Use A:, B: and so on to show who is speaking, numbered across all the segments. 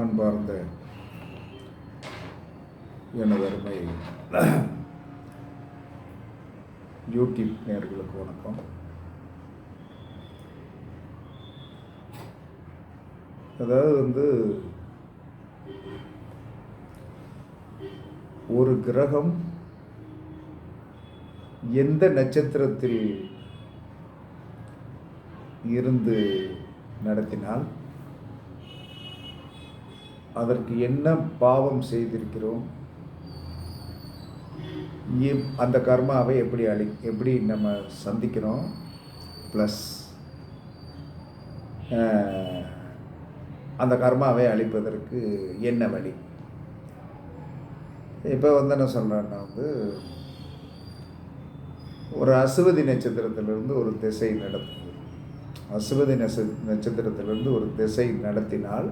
A: அன்பார்ந்த எனதருமை யூடியூப் நேர்களுக்கு வணக்கம். அதாவது வந்து ஒரு கிரகம் எந்த நட்சத்திரத்தில் இருந்து நடத்தினால் அதற்கு என்ன பாவம் செய்திருக்கிறோம்? அந்த கர்மாவை எப்படி அழி எப்படி நம்ம சந்திக்கிறோம்? ப்ளஸ் அந்த கர்மாவை அழிப்பதற்கு என்ன வழி? இப்போ வந்து என்ன சொல்கிறேன்னா வந்து ஒரு அசுவதி நட்சத்திரத்திலிருந்து ஒரு திசை நடத்துது. அசுவதி நட்ச நட்சத்திரத்திலிருந்து ஒரு திசை நடத்தினால்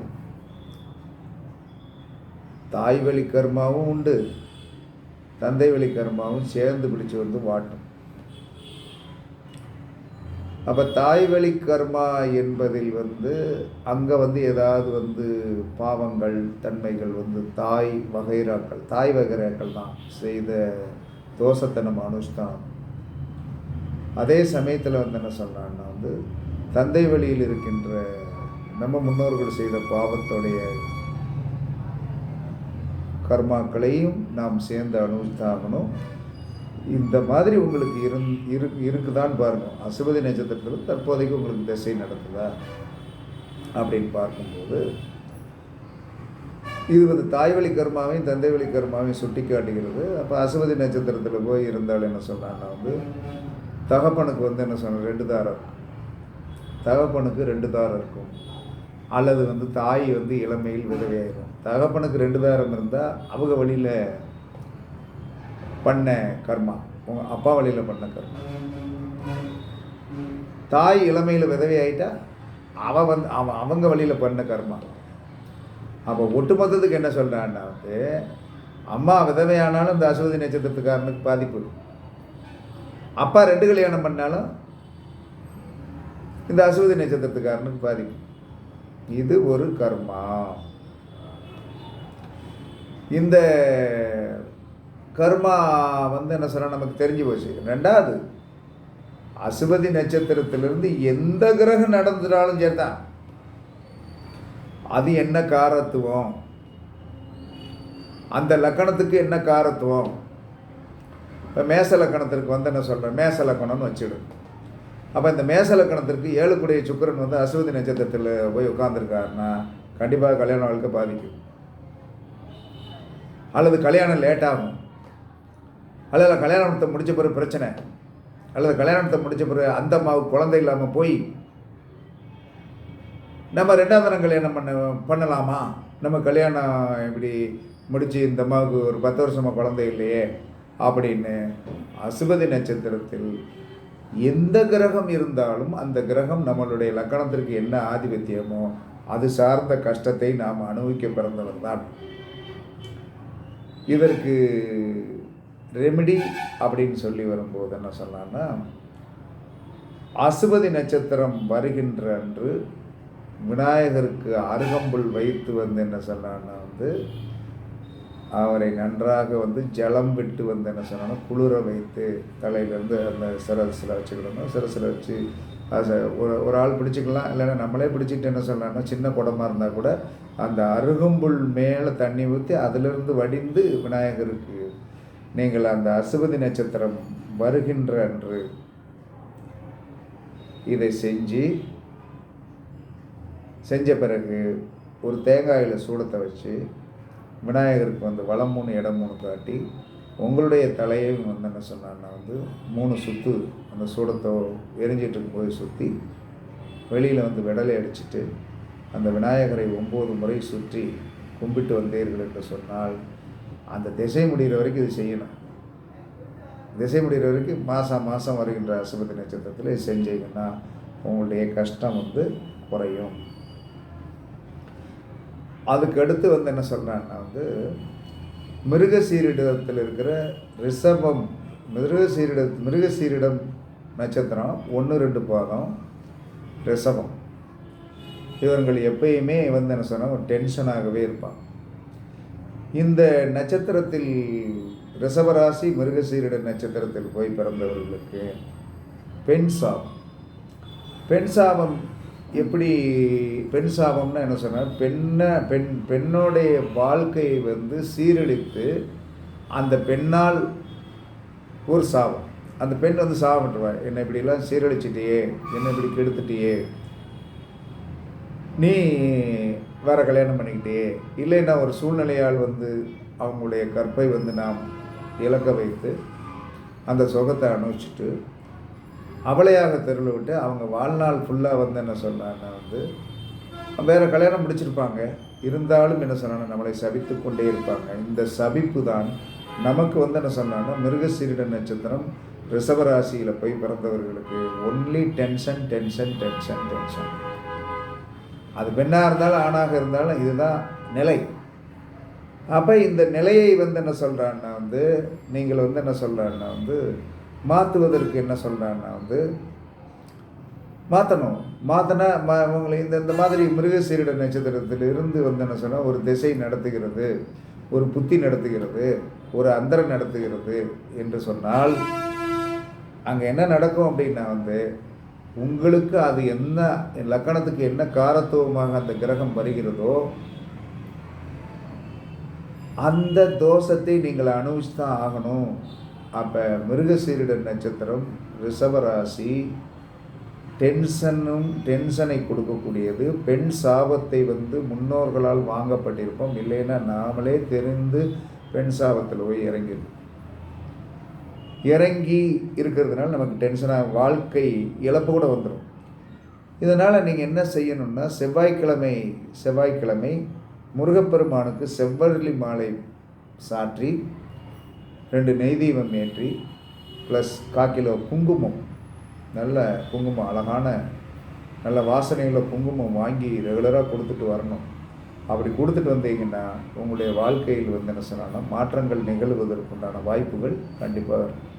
A: தாய் வழி கர்மாவும் உண்டு. தந்தை வழி கர்மாவும் சேர்ந்து பிடிச்சி வந்து வாட்டும். அப்போ தாய் வழி கர்மா என்பதில் வந்து அங்கே வந்து ஏதாவது வந்து பாவங்கள் தன்மைகள் வந்து தாய் வகைராக்கள் தாய் வகைராக்கள் தான். செய்த தோசத்தனம் அனுஷ்டானம். அதே சமயத்தில் வந்து என்ன சொல்கிறான்னா வந்து தந்தை வழியில் இருக்கின்ற நம்ம முன்னோர்கள் செய்த பாவத்துடைய கர்மாக்களையும் நாம் சேர்ந்து அனுஷ்டாகணும். இந்த மாதிரி உங்களுக்கு இருந் இரு இருக்குதான்னு பாருங்கள் அசுபதி நட்சத்திரத்தில் தற்போதைக்கு உங்களுக்கு திசை நடத்துதா அப்படின்னு பார்க்கும்போது இது வந்து தாய் வழி கர்மாவையும் தந்தை வழி கர்மாவையும் சுட்டி காட்டுகிறது அப்போ அசுபதி நட்சத்திரத்தில் போய் இருந்தால் என்ன சொல்கிறாங்கன்னா வந்து தகப்பனுக்கு வந்து என்ன சொன்ன ரெண்டு தாரம். இருக்கும் தகப்பனுக்கு ரெண்டு தாரம் இருக்கும். அல்லது வந்து தாய் வந்து இளமையில் விதவையாயிரும். தகப்பனுக்கு ரெண்டு தாரம் இருந்தால் அவங்க வழியில் பண்ண கர்மா. உங்கள் அப்பா வழியில் பண்ண கர்மா. தாய் இளமையில் விதவை ஆகிட்டா அவன் வந்து அவன் அவங்க வழியில் பண்ண கர்மா. அப்போ ஒட்டுமொத்தத்துக்கு என்ன சொல்கிறான்னா வந்து அம்மா விதவையானாலும் இந்த அசுவதி நட்சத்திரத்துக்காரனுக்கு பாதிப்பு அப்பா ரெண்டு கல்யாணம் பண்ணாலும் இந்த அசுவதி நட்சத்திரத்துக்காரனுக்கு பாதிப்பு இது ஒரு கர்மா. இந்த கர்மா வந்து என்ன சொல்ல நமக்கு தெரிஞ்சு போச்சு. ரெண்டாவது அசுபதி நட்சத்திரத்திலிருந்து எந்த கிரகம் நடந்துட்டாலும் சரிதான். அது என்ன காரத்துவம்? அந்த லக்கணத்துக்கு என்ன காரத்துவம்? இப்போ மேச லக்கணத்திற்கு வந்து என்ன சொல்கிறேன் மேச லக்கணம்னு வச்சுடும் அப்போ இந்த மேச லக்கணத்திற்கு ஏழுக்குடைய சுக்கிரன் வந்து அசுவதி நட்சத்திரத்தில் போய் உட்காந்துருக்காருன்னா கண்டிப்பாக கல்யாண வாழ்க்கை பாதிக்கும். அல்லது கல்யாணம் லேட்டாகும். அல்லது கல்யாணத்தை முடித்த பிறகு பிரச்சனை. அல்லது கல்யாணத்தை முடித்த பிறகு அந்த அம்மாவுக்கு குழந்தை இல்லாமல் போய் நம்ம ரெண்டாவது தரம் கல்யாணம் பண்ண பண்ணலாமா? நம்ம கல்யாணம் இப்படி முடித்து இந்த அம்மாவுக்கு ஒரு பத்து வருஷமாக குழந்தை இல்லையே அப்படின்னு அசுபதி நட்சத்திரத்தில் எந்த கிரகம் இருந்தாலும் அந்த கிரகம் நம்மளுடைய லக்கணத்திற்கு என்ன ஆதிபத்தியமோ அது சார்ந்த கஷ்டத்தை நாம் அனுபவிக்க பிறந்தவர் தான் இதற்கு ரெமிடி அப்படின்னு சொல்லி வரும்போது என்ன சொல்லலாம்னா அசுபதி நட்சத்திரம் வருகின்ற அன்று விநாயகருக்கு அருகம்புல் வைத்து வந்து என்ன சொல்லலாம்னா வந்து அவரை நன்றாக வந்து ஜலம் விட்டு வந்து என்ன சொன்னான்னா குளிர வைத்து தலையிலேருந்து அந்த சிரசில் வச்சுக்கிடணும் சிரசில் வச்சு ஒரு ஒரு ஆள் பிடிச்சிக்கலாம் இல்லைன்னா நம்மளே பிடிச்சிட்டு என்ன சொல்லலாம்னா சின்ன குடமாக இருந்தால் கூட அந்த அருகம்புல் மேலே தண்ணி ஊற்றி அதிலிருந்து வடிந்து விநாயகருக்கு நீங்கள் அந்த அசுபதி நட்சத்திரம் வருகின்ற அன்று இதை செஞ்சு செஞ்ச பிறகு ஒரு தேங்காயில் சூடத்தை வச்சு விநாயகருக்கு வந்து வளம் மூணு இடம் மூணு காட்டி உங்களுடைய தலையையும் வந்து என்ன சொன்னான்னா வந்து மூணு சுற்று அந்த சூடத்தை எரிஞ்சிட்டு இருக்கும்போது சுற்றி வெளியில் வந்து விடலை அடிச்சிட்டு அந்த விநாயகரை ஒம்பது முறை சுற்றி கும்பிட்டு வந்தீர்கள் என்று சொன்னால் அந்த திசை முடிகிற வரைக்கும் இது செய்யணும். திசை முடிகிற வரைக்கும் மாதம் மாதம் வருகின்ற அசுபதி நட்சத்திரத்தில் இது செஞ்சீங்கன்னா உங்களுடைய கஷ்டம் வந்து குறையும். அதுக்கு அடுத்து வந்து என்ன சொல்கிறேன்னா வந்து மிருகசீரிடத்தில் இருக்கிற ரிஷபம் மிருகசீரிட மிருகசீரிடம் நட்சத்திரம் ஒன்று ரெண்டு பாதம் ரிஷபம். இவர்கள் எப்பயுமே வந்து என்ன சொன்னால் ஒரு டென்ஷனாகவே இருப்பான் இந்த நட்சத்திரத்தில் ரிஷபராசி மிருகசீரிட நட்சத்திரத்தில் போய் பிறந்தவர்களுக்கு பெண் சாபம். பெண் சாபம் எப்படி பெண் சாபம்னா என்ன சொன்னால் பெண்ணை பெண் பெண்ணுடைய வாழ்க்கையை வந்து சீரழித்து அந்த பெண்ணால் ஒரு சாபம். அந்த பெண் வந்து சாபம்ட்டுருவா என்னை இப்படிலாம் சீரழிச்சிட்டியே என்னை இப்படி கெடுத்துட்டியே நீ வேற கல்யாணம் பண்ணிக்கிட்டே இல்லைன்னா ஒரு சூழ்நிலையால் வந்து அவங்களுடைய கற்பை வந்து நாம் இழக்க வைத்து அந்த சுகத்தை அனுபவிச்சுட்டு அவளையாக தெருவில் விட்டு அவங்க வாழ்நாள் ஃபுல்லாக வந்து என்ன சொன்னாங்கன்னா வந்து வேறு கல்யாணம் முடிச்சிருப்பாங்க. இருந்தாலும் என்ன சொன்னாங்க நம்மளை சபித்து கொண்டே இருப்பாங்க. இந்த சபிப்பு தான் நமக்கு வந்து என்ன சொன்னாங்கன்னா மிருகசீரிட நட்சத்திரம் ரிஷபராசியில் போய் பிறந்தவர்களுக்கு only tension tension tension tension அது பெண்ணாக இருந்தாலும் ஆணாக இருந்தாலும் இதுதான் நிலை. அப்போ இந்த நிலையை வந்து என்ன சொல்கிறான்னா வந்து நீங்கள் வந்து என்ன சொல்கிறான்னா வந்து மாற்றுவதற்கு என்ன சொல்கிறான்னா வந்து மாற்றணும் மாற்றினா ம உங்களை இந்த இந்த மாதிரி மிருகசீரிட நட்சத்திரத்தில் இருந்து வந்து என்ன சொன்னால் ஒரு திசை நடத்துகிறது ஒரு புத்தி நடத்துகிறது ஒரு அந்தரம் நடத்துகிறது என்று சொன்னால் அங்கே என்ன நடக்கும் அப்படின்னா வந்து உங்களுக்கு அது என்ன லக்கணத்துக்கு என்ன காரத்துவமாக அந்த கிரகம் வருகிறதோ அந்த தோஷத்தை நீங்கள் அனுபவிச்சு தான் ஆகணும். அப்போ மிருகசீரிட நட்சத்திரம் ரிஷபராசி டென்ஷனும் டென்ஷனை கொடுக்கக்கூடியது. பெண் சாபத்தை வந்து முன்னோர்களால் வாங்கப்பட்டிருப்போம். இல்லைன்னா நாமளே தெரிந்து பெண் சாபத்தில் போய் இறங்கிடும் இறங்கி இருக்கிறதுனால நமக்கு டென்ஷனாக வாழ்க்கை இழப்பு கூட வந்துடும் இதனால் நீங்கள் என்ன செய்யணும்னா செவ்வாய்க்கிழமை செவ்வாய்க்கிழமை முருகப்பெருமானுக்கு செவ்வரளி மாலை சாற்றி ரெண்டு நெய் தீபம் ஏற்றி ப்ளஸ் காக்கிலோ குங்குமம் நல்ல குங்குமம் அழகான நல்ல வாசனையுள்ள குங்குமம் வாங்கி ரெகுலராக கொடுத்துட்டு வரணும். அப்படி கொடுத்துட்டு வந்தீங்கன்னா உங்களுடைய வாழ்க்கையில் வந்து என்ன சொன்னாலும் மாற்றங்கள் நிகழ்வதற்குண்டான வாய்ப்புகள் கண்டிப்பாக இருக்கும்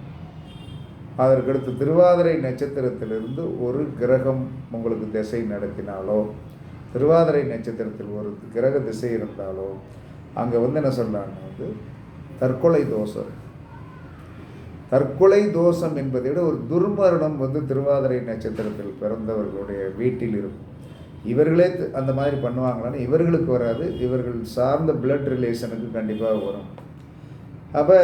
A: அதற்கடுத்து திருவாதிரை நட்சத்திரத்திலிருந்து ஒரு கிரகம் உங்களுக்கு திசை நடத்தினாலோ திருவாதிரை நட்சத்திரத்தில் ஒரு கிரக திசை இருந்தாலோ அங்கே வந்து என்ன சொல்கிறாங்க வந்து தற்கொலை தோஷம். தற்கொலை தோஷம் என்பதை விட ஒரு துர்மரணம் வந்து திருவாதிரை நட்சத்திரத்தில் பிறந்தவர்களுடைய வீட்டில் இருக்கும். இவர்களே அந்த மாதிரி பண்ணுவாங்களான்னு இவர்களுக்கு வராது. இவர்கள் சார்ந்த பிளட் ரிலேஷனுக்கு கண்டிப்பாக வரும். அப்போ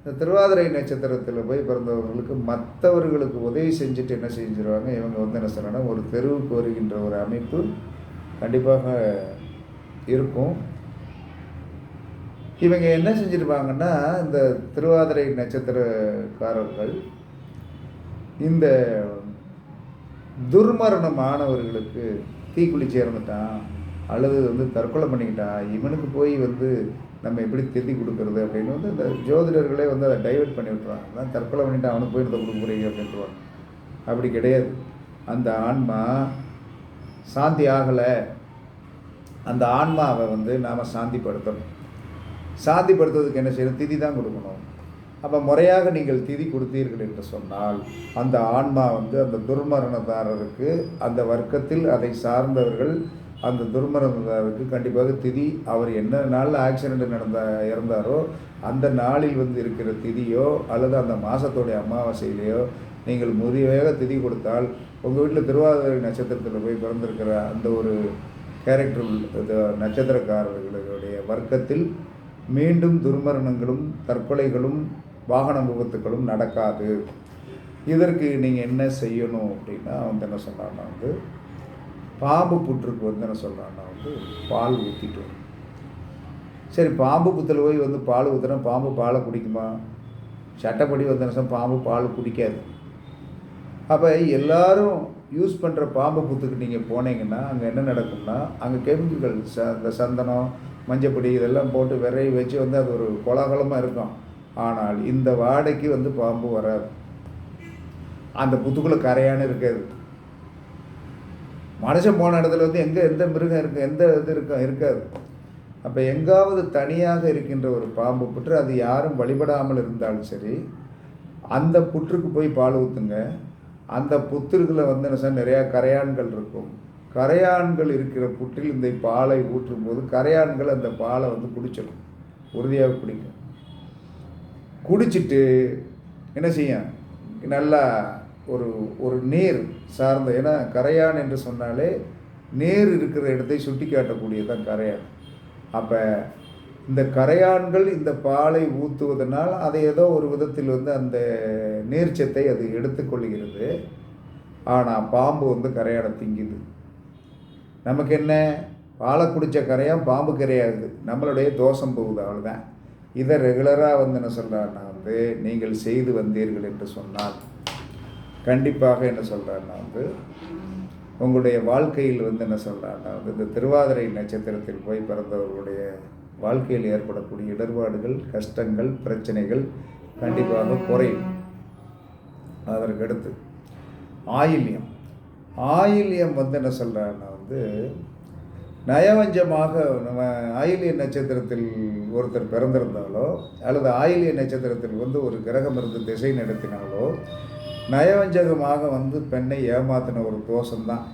A: இந்த திருவாதிரை நட்சத்திரத்தில் போய் பிறந்தவர்களுக்கு மற்றவர்களுக்கு உதவி செஞ்சுட்டு என்ன செஞ்சிருவாங்க? இவங்க வந்து என்ன சொல்லணும் ஒரு தெருவுக்கு வருகின்ற ஒரு அமைப்பு கண்டிப்பாக இருக்கும். இவங்க என்ன செஞ்சுருப்பாங்கன்னா இந்த திருவாதிரை நட்சத்திரக்காரர்கள் இந்த துர்மரணம் ஆனவர்களுக்கு தீக்குளிச்சு இறந்துட்டான் அல்லது வந்து தற்கொலை பண்ணிக்கிட்டான் இவனுக்கு போய் வந்து நம்ம எப்படி திருத்தி கொடுக்கறது அப்படின்னு வந்து இந்த ஜோதிடர்களே வந்து அதை டைவெர்ட் பண்ணி விட்ருவாங்க அதான் தற்கொலை பண்ணிட்டு அவனுக்கு போய் கொடுக்க போகிறீங்க அப்படின்ட்டுருவாங்க அப்படி கிடையாது. அந்த ஆன்மா சாந்தி ஆகலை. அந்த ஆன்மாவை வந்து நாம் சாந்திப்படுத்தணும். சாந்திப்படுத்துறதுக்கு என்ன செய்யணும்? திதி தான் கொடுக்கணும். அப்போ முறையாக நீங்கள் திதி கொடுத்தீர்கள் என்று சொன்னால் அந்த ஆன்மா வந்து அந்த துர்மரணதாரருக்கு அந்த வர்க்கத்தில் அதை சார்ந்தவர்கள் அந்த துர்மரணத்துக்கு கண்டிப்பாக திதி அவர் என்ன நாளில் ஆக்சிடெண்ட் நடந்த இறந்தாரோ அந்த நாளில் வந்து இருக்கிற திதியோ அல்லது அந்த மாதத்துடைய அமாவாசையிலையோ நீங்கள் முறையாக திதி கொடுத்தால் உங்கள் வீட்டில் திருவாதிரை நட்சத்திரத்தில் போய் பிறந்திருக்கிற அந்த ஒரு கேரக்டர் நட்சத்திரக்காரர்களுடைய வர்க்கத்தில் மீண்டும் துர்மரணங்களும் தற்கொலைகளும் வாகன விபத்துகளும் நடக்காது. இதற்கு நீங்கள் என்ன செய்யணும் அப்படின்னா வந்து என்ன சொன்னான்னா வந்து பாம்பு புற்றுக்கு வந்து என்ன சொல்கிறான்னா வந்து பால் ஊற்றிட்டு சரி பாம்பு புத்தில் போய் வந்து பால் ஊற்றுனா பாம்பு பாலை குடிக்குமா? சட்டப்படி வந்து என்ன பாம்பு பால் குடிக்காது. அப்போ எல்லோரும் யூஸ் பண்ணுற பாம்பு புத்துக்கு நீங்கள் போனீங்கன்னா அங்கே என்ன நடக்கும்னா அங்கே கெமிக்கல்கள் ச இந்த சந்தனம் மஞ்சப்பொடி இதெல்லாம் போட்டு விரைய வச்சு வந்து அது ஒரு கோலாகலமாக இருக்கும். ஆனால் இந்த வாடைக்கு வந்து பாம்பு வராது. அந்த புத்துக்குள்ளே கரையானு இருக்காது. மனுஷன் போன இடத்துல வந்து எங்கே எந்த மிருகம் இருக்குது எந்த இது இருக்கும் இருக்காது. அப்போ எங்காவது தனியாக இருக்கின்ற ஒரு பாம்பு புற்று அது யாரும் வழிபடாமல் இருந்தாலும் சரி அந்த புற்றுக்கு போய் பால் ஊற்றுங்க அந்த புத்துருக்கில் வந்து என்ன சார் நிறையா கரையான்கள் இருக்கும். கரையான்கள் இருக்கிற புற்றில் இந்த பாலை ஊற்றும் போது கரையான்கள் அந்த பாலை வந்து குடிச்சிடும். உறுதியாக குடிக்கும். குடிச்சிட்டு என்ன செய்யும்? நல்லா ஒரு ஒரு நீர் சார்ந்த ஏன்னா கரையான் என்று சொன்னாலே நீர் இருக்கிற இடத்தை சுட்டி காட்டக்கூடியதான் கரையான். அப்போ இந்த கரையான்கள் இந்த பாலை ஊற்றுவதனால் அதை ஏதோ ஒரு விதத்தில் வந்து அந்த நீர்ச்சத்தை அது எடுத்துக்கொள்கிறது. ஆனால் பாம்பு வந்து கரையான திங்குது. நமக்கு என்ன? பாலை குடித்த கரையான் பாம்பு கரையாகுது நம்மளுடைய தோஷம் போகுது அவ்வளோதான் இதை ரெகுலராக வந்து என்ன சொல்கிறான்னா வந்து நீங்கள் செய்து வந்தீர்கள் என்று சொன்னால் கண்டிப்பாக என்ன சொல்கிறான்னா வந்து உங்களுடைய வாழ்க்கையில் வந்து என்ன சொல்கிறான்னா வந்து இந்த திருவாதிரை நட்சத்திரத்தில் போய் பிறந்தவர்களுடைய வாழ்க்கையில் ஏற்படக்கூடிய இடர்பாடுகள் கஷ்டங்கள் பிரச்சனைகள் கண்டிப்பாக குறையும். அதற்கடுத்து ஆயில்யம். ஆயில்யம் வந்து என்ன சொல்கிறான்னா வந்து நயவஞ்சமாக நம்ம ஆயிலிய நட்சத்திரத்தில் ஒருத்தர் பிறந்திருந்தாலோ அல்லது ஆயிலிய நட்சத்திரத்தில் வந்து ஒரு கிரகம் இருந்து திசை நடத்தினாலோ நயவஞ்சகமாக வந்து பெண்ணை ஏமாத்தின ஒரு தோஷம்தான்.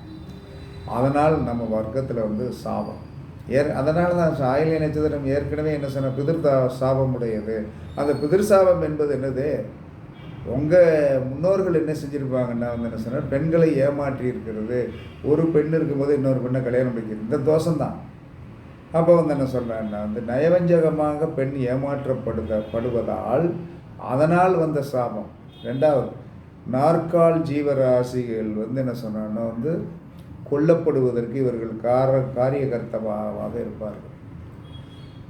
A: அதனால் நம்ம வர்க்கத்தில் வந்து சாபம். ஏற் அதனால தான் ஆயிலிய நட்சத்திரம் ஏற்கனவே என்ன சொன்ன பிதிர் சாபம் உடையது அந்த பிதிர் சாபம் என்பது என்னது? உங்கள் முன்னோர்கள் என்ன செஞ்சுருப்பாங்கன்னா வந்து என்ன சொன்னால் பெண்களை ஏமாற்றி இருக்கிறது. ஒரு பெண் இருக்கும்போது இன்னொரு பெண்ணை கல்யாணம் பண்ணிக்கிறது. இந்த தோஷம்தான். அப்போ வந்து என்ன சொல்கிறேன்னா வந்து நயவஞ்சகமாக பெண் ஏமாற்றப்படுத படுவதால் அதனால் வந்த சாபம். ரெண்டாவது நாற்கால் ஜீவராசிகள் வந்து என்ன சொன்னான்னா வந்து கொல்லப்படுவதற்கு இவர்கள் கார காரியகர்த்தமாக இருப்பார்கள்.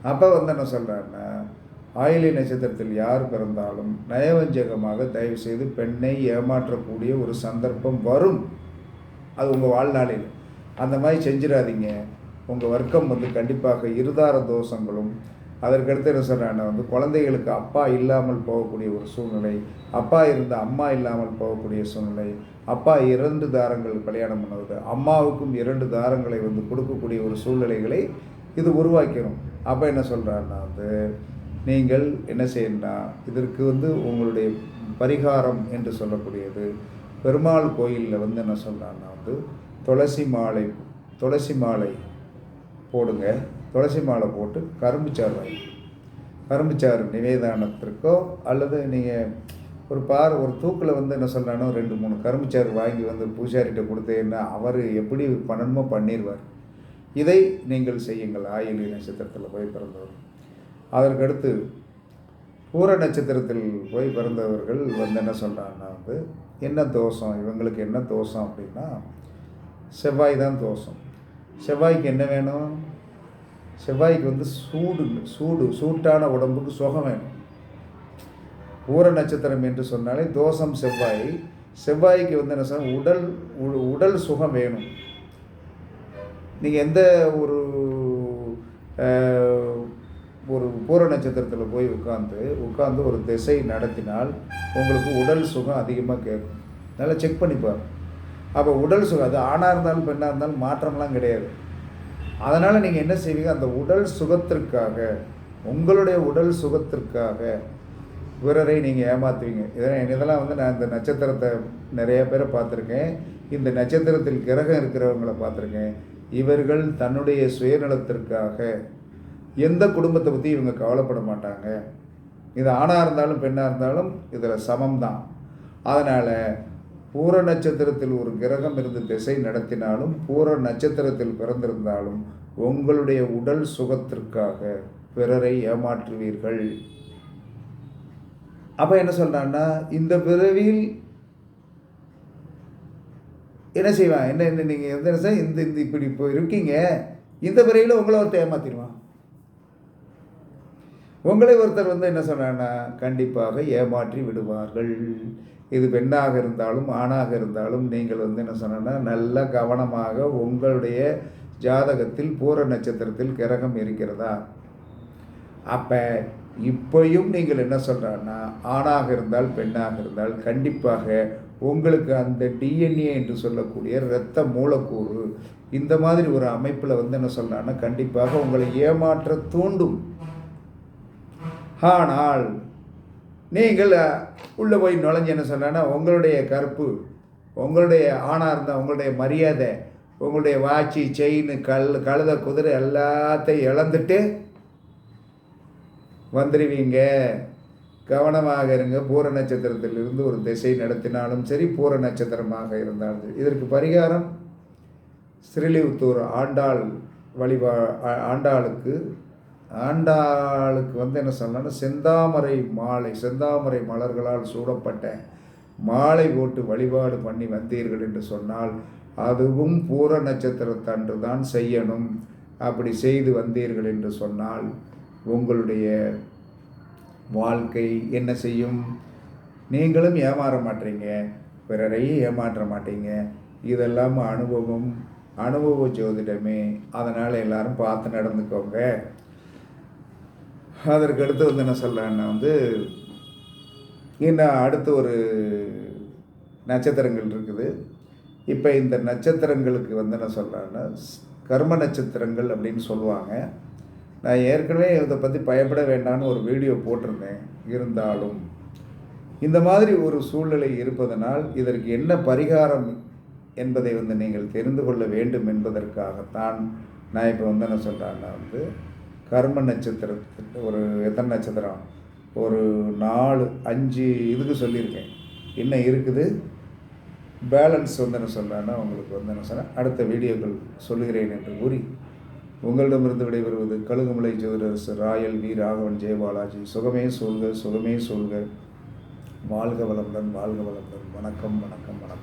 A: அப்போ வந்து என்ன சொல்கிறான்னா ஆயிலை நட்சத்திரத்தில் யார் பிறந்தாலும் நயவஞ்சகமாக தயவு செய்து பெண்ணை ஏமாற்றக்கூடிய ஒரு சந்தர்ப்பம் வரும். அது உங்கள் வாழ்நாளில். அந்த மாதிரி செஞ்சிடாதீங்க. உங்கள் வர்க்கம் வந்து கண்டிப்பாக இருதார தோஷங்களும் அதற்கடுத்து என்ன சொல்கிறேன்னா வந்து குழந்தைகளுக்கு அப்பா இல்லாமல் போகக்கூடிய ஒரு சூழ்நிலை அப்பா இருந்த அம்மா இல்லாமல் போகக்கூடிய சூழ்நிலை அப்பா இரண்டு தாரங்கள் கல்யாணம் பண்ணுவது அம்மாவுக்கும் இரண்டு தாரங்களை வந்து கொடுக்கக்கூடிய ஒரு சூழ்நிலைகளை இது உருவாக்கிடும் அப்போ என்ன சொல்கிறாருன்னா வந்து நீங்கள் என்ன செய்யணும்னா இதற்கு வந்து உங்களுடைய பரிகாரம் என்று சொல்லக்கூடியது. பெருமாள் கோயிலில் வந்து என்ன சொல்கிறான்னா வந்து துளசி மாலை துளசி மாலை போடுங்க. துளசி மாலை போட்டு கரும்புச்சாறு வாங்கி. கரும்புச்சாறு நிவேதானத்திற்கோ அல்லது நீங்கள் ஒரு பார் ஒரு தூக்கில் வந்து என்ன சொல்கிறானோ ரெண்டு மூணு கரும்புச்சாறு வாங்கி வந்து பூஜாரிகிட்ட கொடுத்தீங்கன்னா அவர் எப்படி பண்ணணுமோ பண்ணிடுவார் இதை நீங்கள் செய்யுங்கள். ஆயிலி நட்சத்திரத்தில் போய் பிறந்தவர். அதற்கடுத்து பூர நட்சத்திரத்தில் போய் பிறந்தவர்கள் வந்து என்ன சொல்கிறாங்கன்னா வந்து என்ன தோஷம்? இவங்களுக்கு என்ன தோஷம் அப்படின்னா செவ்வாய் தான் தோஷம். செவ்வாய்க்கு என்ன வேணும்? செவ்வாய்க்கு வந்து சூடு சூடு சூட்டான உடம்புக்கு சுகம் வேணும். பூர நட்சத்திரம் என்று சொன்னாலே தோஷம் செவ்வாய். செவ்வாய்க்கு வந்து என்ன சொன்னால் உடல் உடல் சுகம் வேணும். நீங்கள் எந்த ஒரு ஒரு பூர நட்சத்திரத்தில் போய் உட்காந்து உட்காந்து ஒரு திசை நடத்தினால் உங்களுக்கு உடல் சுகம் அதிகமாக கேட்கும். நல்லா செக் பண்ணிப்பார் அப்போ உடல் சுகம் அது ஆணாக இருந்தாலும் பெண்ணாக இருந்தாலும் மாற்றம்லாம் கிடையாது. அதனால் நீங்கள் என்ன செய்வீங்க? அந்த உடல் சுகத்திற்காக உங்களுடைய உடல் சுகத்திற்காக பிறரை நீங்கள் ஏமாற்றுவீங்க இதெல்லாம் இதெல்லாம் வந்து நான் இந்த நட்சத்திரத்தை நிறைய பேரை பார்த்துருக்கேன். இந்த நட்சத்திரத்தில் கிரகம் இருக்கிறவங்கள பார்த்துருக்கேன். இவர்கள் தன்னுடைய சுயநலத்திற்காக எந்த குடும்பத்தை பற்றி இவங்க கவலைப்பட மாட்டாங்க. இது ஆணாக இருந்தாலும் பெண்ணாக இருந்தாலும் இதில் சமம் தான் அதனால் பூர நட்சத்திரத்தில் ஒரு கிரகம் இருந்து திசை நடத்தினாலும் பூர நட்சத்திரத்தில் பிறந்திருந்தாலும் உங்களுடைய உடல் சுகத்திற்காக பிறரை ஏமாற்றுவீர்கள். அப்போ என்ன சொல்கிறான்னா இந்த பிறவியில் என்ன செய்வான்? என்ன என்ன நீங்கள் எந்த இந்த இந்த இப்படி இப்போ இருக்கீங்க இந்த பிறவியில் உங்களை ஒருத்தர் ஏமாற்றிடுவான் உங்களை ஒருத்தர் வந்து என்ன சொன்னான்னா கண்டிப்பாக ஏமாற்றி விடுவார்கள். இது பெண்ணாக இருந்தாலும் ஆணாக இருந்தாலும் நீங்கள் வந்து என்ன சொன்னா நல்ல கவனமாக உங்களுடைய ஜாதகத்தில் பூர நட்சத்திரத்தில் கிரகம் இருக்கிறதா? அப்போ இப்பையும் நீங்கள் என்ன சொல்கிறான்னா ஆணாக இருந்தால் பெண்ணாக இருந்தால் கண்டிப்பாக உங்களுக்கு அந்த டிஎன்ஏ என்று சொல்லக்கூடிய இரத்த மூலக்கூறு இந்த மாதிரி ஒரு அமைப்பில் வந்து என்ன சொல்கிறான்னா கண்டிப்பாக உங்களை ஏமாற்ற தூண்டும். ஆனால் நீங்கள் உள்ளே போய் நுழைஞ்சு என்ன உங்களுடைய கருப்பு உங்களுடைய ஆணாக இருந்தால் உங்களுடைய மரியாதை உங்களுடைய வாட்சி செயின் கல் கழுத குதிரை எல்லாத்தையும் இழந்துட்டு வந்துடுவீங்க கவனமாக இருங்க. பூர நட்சத்திரத்திலிருந்து ஒரு திசை நடத்தினாலும் சரி பூர நட்சத்திரமாக இருந்தாலும் சரி. இதற்கு பரிகாரம் ஸ்ரீலிவுத்தூர் ஆண்டாள் வழிபா ஆண்டாளுக்கு ஆண்டாளுக்கு வந்து என்ன சொல்லணும்னா செந்தாமரை மாலை செந்தாமரை மலர்களால் சூடப்பட்ட மாலை போட்டு வழிபாடு பண்ணி வந்தீர்கள் என்று சொன்னால் அதுவும் பூர நட்சத்திரத்தன்று தான் செய்யணும். அப்படி செய்து வந்தீர்கள் என்று சொன்னால் உங்களுடைய வாழ்க்கை என்ன செய்யும்? நீங்களும் ஏமாற மாட்டீங்க பிறரையும் ஏமாற்ற மாட்டீங்க. இதெல்லாம் அனுபவம். அனுபவ ஜோதிடமே. அதனால் எல்லாரும் பார்த்து நடந்துக்கோங்க. அதற்கு அடுத்து வந்து என்ன சொல்லலான்னா வந்து இன்னும் அடுத்து ஒரு நட்சத்திரங்கள் இருக்குது. இப்போ இந்த நட்சத்திரங்களுக்கு வந்து என்ன சொல்கிறேன்னா கர்ம நட்சத்திரங்கள் அப்படின்னு சொல்லுவாங்க. நான் ஏற்கனவே இதை பற்றி பயப்பட வேண்டாம்னு ஒரு வீடியோ போட்டிருந்தேன் இருந்தாலும். இந்த மாதிரி ஒரு சூழ்நிலை இருப்பதனால் இதற்கு என்ன பரிகாரம் என்பதை வந்து நீங்கள் தெரிந்து கொள்ள வேண்டும் என்பதற்காகத்தான் நான் இப்போ வந்து என்ன சொல்கிறேன்னா வந்து கர்ம நட்சத்திரத்துக்கு ஒரு எத்தனை நட்சத்திரம்? ஒரு நாலு அஞ்சு இதுக்கு சொல்லியிருக்கேன். இன்னும் இருக்குது? பேலன்ஸ் வந்து என்ன சொன்னேன்னா உங்களுக்கு வந்து என்ன சொன்னேன் அடுத்த வீடியோக்கள் சொல்லுகிறேன் என்று கூறி உங்களிடமிருந்து விடைபெறுவது கழுகுமலை ஜோதிடரசு ராயல் வி. ராகவன் ஜெயபாலாஜி சுகமே சொல்க சுகமே சொல்க வாழ்க வளமுடன் வாழ்க வளமுடன். வணக்கம் வணக்கம் வணக்கம்.